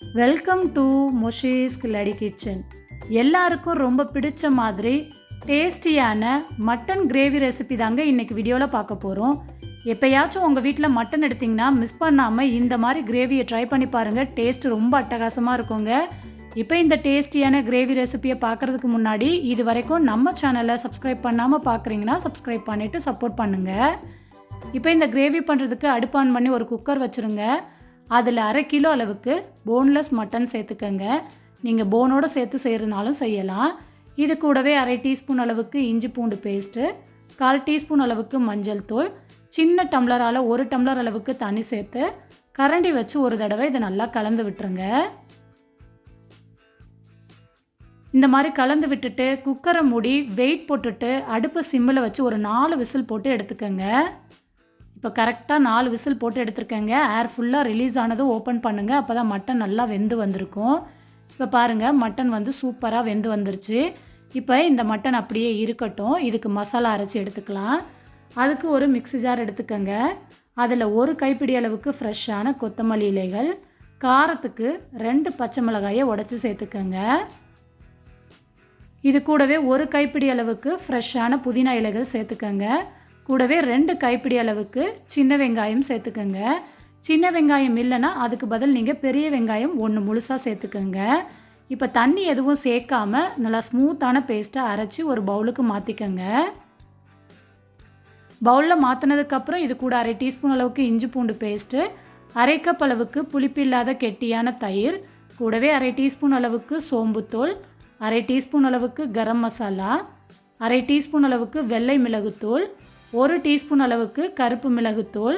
Welcome to மொஷீஸ் கில்லடி kitchen எல்லாருக்கும் ரொம்ப பிடிச்ச மாதிரி டேஸ்டியான மட்டன் கிரேவி ரெசிபி தாங்க இன்றைக்கி வீடியோவில் பார்க்க போகிறோம் எப்போயாச்சும் உங்கள் வீட்டில் மட்டன் எடுத்திங்கன்னா மிஸ் பண்ணாமல் இந்த மாதிரி கிரேவியை ட்ரை பண்ணி பாருங்கள் டேஸ்ட் ரொம்ப அட்டகாசமாக இருக்குங்க. இப்போ இந்த டேஸ்டியான கிரேவி ரெசிபியை பார்க்குறதுக்கு முன்னாடி இது வரைக்கும் நம்ம சேனலை சப்ஸ்கிரைப் பண்ணாமல் பார்க்குறீங்கன்னா சப்ஸ்கிரைப் பண்ணிவிட்டு சப்போர்ட் பண்ணுங்கள் இப்போ இந்த கிரேவி பண்ணுறதுக்கு அடுப்பு ஆன் பண்ணி ஒரு குக்கர் வச்சுருங்க. அதில் அரை கிலோ அளவுக்கு போன்லெஸ் மட்டன் சேர்த்துக்கங்க. நீங்கள் போனோடு சேர்த்து செய்கிறதுனாலும் செய்யலாம். இது கூடவே அரை டீஸ்பூன் அளவுக்கு இஞ்சி பூண்டு பேஸ்ட்டு கால் டீஸ்பூன் அளவுக்கு மஞ்சள் தூள் சின்ன டம்ளரால் ஒரு டம்ளர் அளவுக்கு தண்ணி சேர்த்து கரண்டி வச்சு ஒரு தடவை இதை நல்லா கலந்து விட்டுருங்க. இந்த மாதிரி கலந்து விட்டுட்டு குக்கரை மூடி வெயிட் போட்டுட்டு அடுப்பு சிம்மில் வச்சு ஒரு நாலு விசில் போட்டு எடுத்துக்கோங்க. இப்போ கரெக்டாக நாலு விசில் போட்டு எடுத்துருக்கேங்க. ஏர் ஃபுல்லாக ரிலீஸ் ஆனதும் ஓப்பன் பண்ணுங்கள் அப்போ தான் மட்டன் நல்லா வெந்து வந்திருக்கும். இப்போ பாருங்கள் மட்டன் வந்து சூப்பராக வெந்து வந்துருச்சு. இப்போ இந்த மட்டன் அப்படியே இருக்கட்டும். இதுக்கு மசாலா அரைச்சி எடுத்துக்கலாம். அதுக்கு ஒரு மிக்ஸி ஜார் எடுத்துக்கோங்க. அதில் ஒரு கைப்பிடி அளவுக்கு ஃப்ரெஷ்ஷான கொத்தமல்லி இலைகள் காரத்துக்கு ரெண்டு பச்சை மிளகாயை உடச்சி சேர்த்துக்கோங்க. இது கூடவே ஒரு கைப்பிடி அளவுக்கு ஃப்ரெஷ்ஷான புதினா இலைகள் சேர்த்துக்கோங்க. கூடவே ரெண்டு கைப்பிடி அளவுக்கு சின்ன வெங்காயம் சேர்த்துக்கோங்க. சின்ன வெங்காயம் இல்லைன்னா அதுக்கு பதில் நீங்கள் பெரிய வெங்காயம் ஒன்று முழுசாக சேர்த்துக்கோங்க. இப்போ தண்ணி எதுவும் சேர்க்காம நல்லா ஸ்மூத்தான பேஸ்ட்டாக அரைச்சி ஒரு பவுலுக்கு மாற்றிக்கோங்க பவுலில் மாற்றினதுக்கப்புறம் இது கூட அரை டீஸ்பூன் அளவுக்கு இஞ்சி பூண்டு பேஸ்ட்டு அரை கப் அளவுக்கு புளிப்பு இல்லாத கெட்டியான தயிர் கூடவே அரை டீஸ்பூன் அளவுக்கு சோம்புத்தூள் அரை டீஸ்பூன் அளவுக்கு கரம் மசாலா அரை டீஸ்பூன் அளவுக்கு வெள்ளை மிளகுத்தூள் ஒரு டீஸ்பூன் அளவுக்கு கருப்பு மிளகுத்தூள்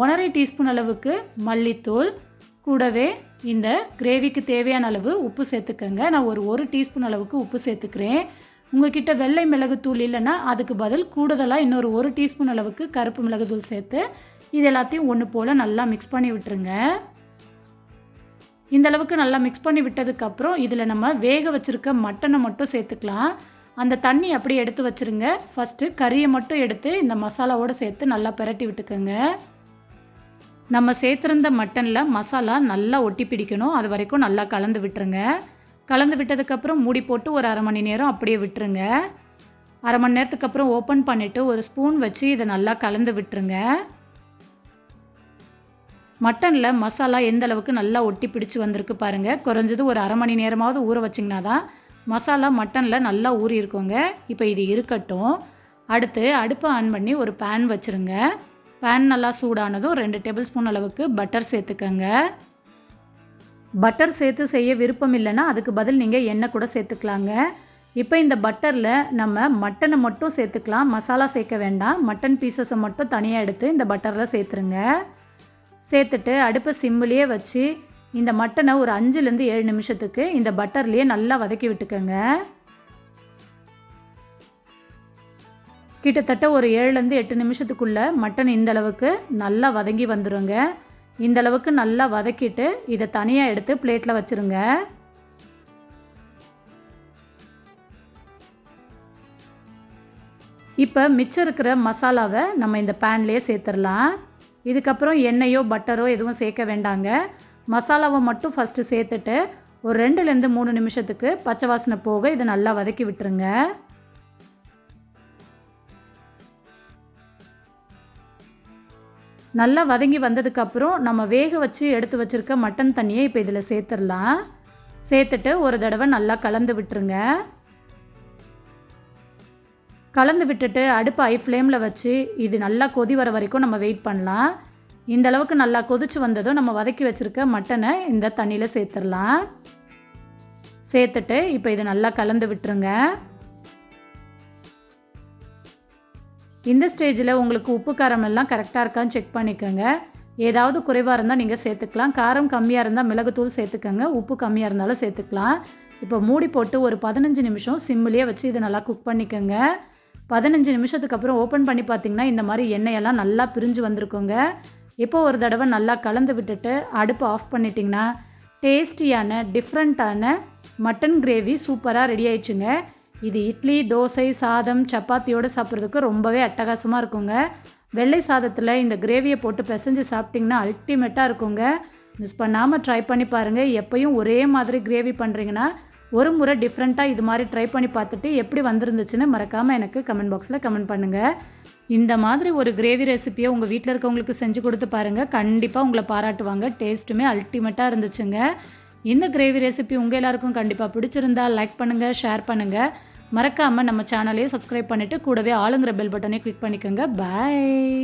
ஒன்றரை டீஸ்பூன் அளவுக்கு மல்லித்தூள். கூடவே இந்த கிரேவிக்கு தேவையான அளவு உப்பு சேர்த்துக்கங்க. நான் ஒரு ஒரு டீஸ்பூன் அளவுக்கு உப்பு சேர்த்துக்கிறேன். உங்ககிட்ட வெள்ளை மிளகுத்தூள் இல்லைன்னா அதுக்கு பதில் கூடுதலாக இன்னொரு ஒரு டீஸ்பூன் அளவுக்கு கருப்பு மிளகுத்தூள் சேர்த்து இது எல்லாத்தையும் ஒன்று போல் நல்லா மிக்ஸ் பண்ணி விட்டுருங்க. இந்த அளவுக்கு நல்லா மிக்ஸ் பண்ணி விட்டதுக்கப்புறம் இதில் நம்ம வேக வச்சுருக்க மட்டனை மட்டும் சேர்த்துக்கலாம். அந்த தண்ணி அப்படியே எடுத்து வச்சுருங்க. ஃபஸ்ட்டு கறியை மட்டும் எடுத்து இந்த மசாலாவோடு சேர்த்து நல்லா பிரட்டி விட்டுக்கோங்க. நம்ம சேர்த்துருந்த மட்டனில் மசாலா நல்லா ஒட்டி பிடிக்கணும். அது வரைக்கும் நல்லா கலந்து விட்டுருங்க. கலந்து விட்டதுக்கப்புறம் மூடி போட்டு ஒரு அரை மணி நேரம் அப்படியே விட்டுருங்க. அரை மணி நேரத்துக்கு அப்புறம் ஓப்பன் பண்ணிவிட்டு ஒரு ஸ்பூன் வச்சு இதை நல்லா கலந்து விட்டுருங்க. மட்டனில் மசாலா எந்த அளவுக்கு நல்லா ஒட்டி பிடிச்சி வந்திருக்கு பாருங்கள் குறைஞ்சது ஒரு அரை மணி நேரமாவது ஊற வச்சிங்கன்னா தான் மசாலா மட்டனில் நல்லா ஊறி இருக்குங்க. இப்போ இது இருக்கட்டும். அடுத்து அடுப்பை ஆன் பண்ணி ஒரு பேன் வச்சுருங்க. பேன் நல்லா சூடானதும் ரெண்டு டேபிள் ஸ்பூன் அளவுக்கு பட்டர் சேர்த்துக்கங்க. பட்டர் சேர்த்து செய்ய விருப்பம் இல்லைன்னா அதுக்கு பதில் நீங்கள் எண்ணெய் கூட சேர்த்துக்கலாங்க. இப்போ இந்த பட்டரில் நம்ம மட்டனை மட்டும் சேர்த்துக்கலாம். மசாலா சேர்க்க வேண்டாம். மட்டன் பீசஸை மட்டும் தனியாக எடுத்து இந்த பட்டரில் சேர்த்துருங்க. சேர்த்துட்டு அடுப்பை சிம்மிலேயே வச்சு இந்த மட்டனை ஒரு அஞ்சுலேருந்து ஏழு நிமிஷத்துக்கு இந்த பட்டர்லேயே நல்லா வதக்கி விட்டுக்கோங்க. கிட்டத்தட்ட ஒரு ஏழுலேருந்து எட்டு நிமிஷத்துக்குள்ளே மட்டன் இந்தளவுக்கு நல்லா வதங்கி வந்துடுங்க இந்த அளவுக்கு நல்லா வதக்கிட்டு இதை தனியாக எடுத்து பிளேட்டில் வச்சுருங்க. இப்போ மிச்சம் இருக்கிற மசாலாவை நம்ம இந்த பேன்லேயே சேர்த்துடலாம். இதுக்கப்புறம் எண்ணெயோ பட்டரோ எதுவும் சேர்க்க வேண்டாங்க. மசாலாவை மட்டும் ஃபஸ்ட்டு சேர்த்துட்டு ஒரு ரெண்டுலேருந்து மூணு நிமிஷத்துக்கு பச்சை வாசனை போக இதை நல்லா வதக்கி விட்டுருங்க. நல்லா வதங்கி வந்ததுக்கப்புறம் நம்ம வேக வச்சு எடுத்து வச்சுருக்க மட்டன் தண்ணியை இப்போ இதில் சேர்த்துடலாம். சேர்த்துட்டு ஒரு தடவை நல்லா கலந்து விட்டுருங்க. கலந்து விட்டுட்டு அடுப்பு ஐ ஃப்ளேமில் வச்சு இது நல்லா கொதி வர வரைக்கும் நம்ம வெயிட் பண்ணலாம். இந்த அளவுக்கு நல்லா கொதிச்சு வந்ததும் நம்ம வதக்கி வச்சுருக்க மட்டனை இந்த தண்ணியில் சேர்த்துடலாம். சேர்த்துட்டு இப்போ இது நல்லா கலந்து விட்டுருங்க. இந்த ஸ்டேஜில் உங்களுக்கு உப்பு காரம் எல்லாம் கரெக்டாக இருக்கான்னு செக் பண்ணிக்கோங்க. ஏதாவது குறைவாக இருந்தால் நீங்கள் சேர்த்துக்கலாம். காரம் கம்மியாக இருந்தால் மிளகுத்தூள் சேர்த்துக்கோங்க. உப்பு கம்மியாக இருந்தாலும் சேர்த்துக்கலாம். இப்போ மூடி போட்டு ஒரு பதினஞ்சு நிமிஷம் சிம்மிலேயே வச்சு இதை நல்லா குக் பண்ணிக்கோங்க. பதினஞ்சு நிமிஷத்துக்கு அப்புறம் ஓப்பன் பண்ணி பார்த்தீங்கன்னா இந்த மாதிரி எண்ணெயெல்லாம் நல்லா பிரிஞ்சு வந்திருக்குங்க. இப்போ ஒரு தடவை நல்லா கலந்து விட்டுட்டு அடுப்பு ஆஃப் பண்ணிட்டிங்கன்னா டேஸ்டியான டிஃப்ரெண்ட்டான மட்டன் கிரேவி சூப்பராக ரெடி ஆயிடுச்சுங்க. இது இட்லி தோசை சாதம் சப்பாத்தியோடு சாப்பிட்றதுக்கு ரொம்பவே அட்டகாசமாக இருக்குங்க. வெள்ளை சாதத்தில் இந்த கிரேவியை போட்டு பிசைஞ்சு சாப்பிட்டிங்கன்னா அல்டிமேட்டாக இருக்குங்க. மிஸ் பண்ணாமல் ட்ரை பண்ணி பாருங்கள் எப்பயும் ஒரே மாதிரி கிரேவி பண்ணுறீங்கன்னா ஒரு முறை டிஃப்ரெண்ட்டாக இது மாதிரி ட்ரை பண்ணி பார்த்துட்டு எப்படி வந்திருந்துச்சுன்னு மறக்காமல் எனக்கு கமெண்ட் பாக்ஸில் கமெண்ட் பண்ணுங்கள் இந்த மாதிரி ஒரு கிரேவி ரெசிப்பியை உங்கள் வீட்டில் இருக்கவங்களுக்கு செஞ்சு கொடுத்து பாருங்கள் கண்டிப்பாக உங்களை பாராட்டுவாங்க. டேஸ்ட்டுமே அல்டிமேட்டாக இருந்துச்சுங்க. இந்த கிரேவி ரெசிபி உங்கள் எல்லாருக்கும் கண்டிப்பாக பிடிச்சிருந்தா லைக் பண்ணுங்கள் ஷேர் பண்ணுங்கள் மறக்காமல் நம்ம சேனலையும் சப்ஸ்கிரைப் பண்ணிவிட்டு கூடவே ஆளுங்கிற பெல் பட்டனையும் கிளிக் பண்ணிக்கோங்க. பாய்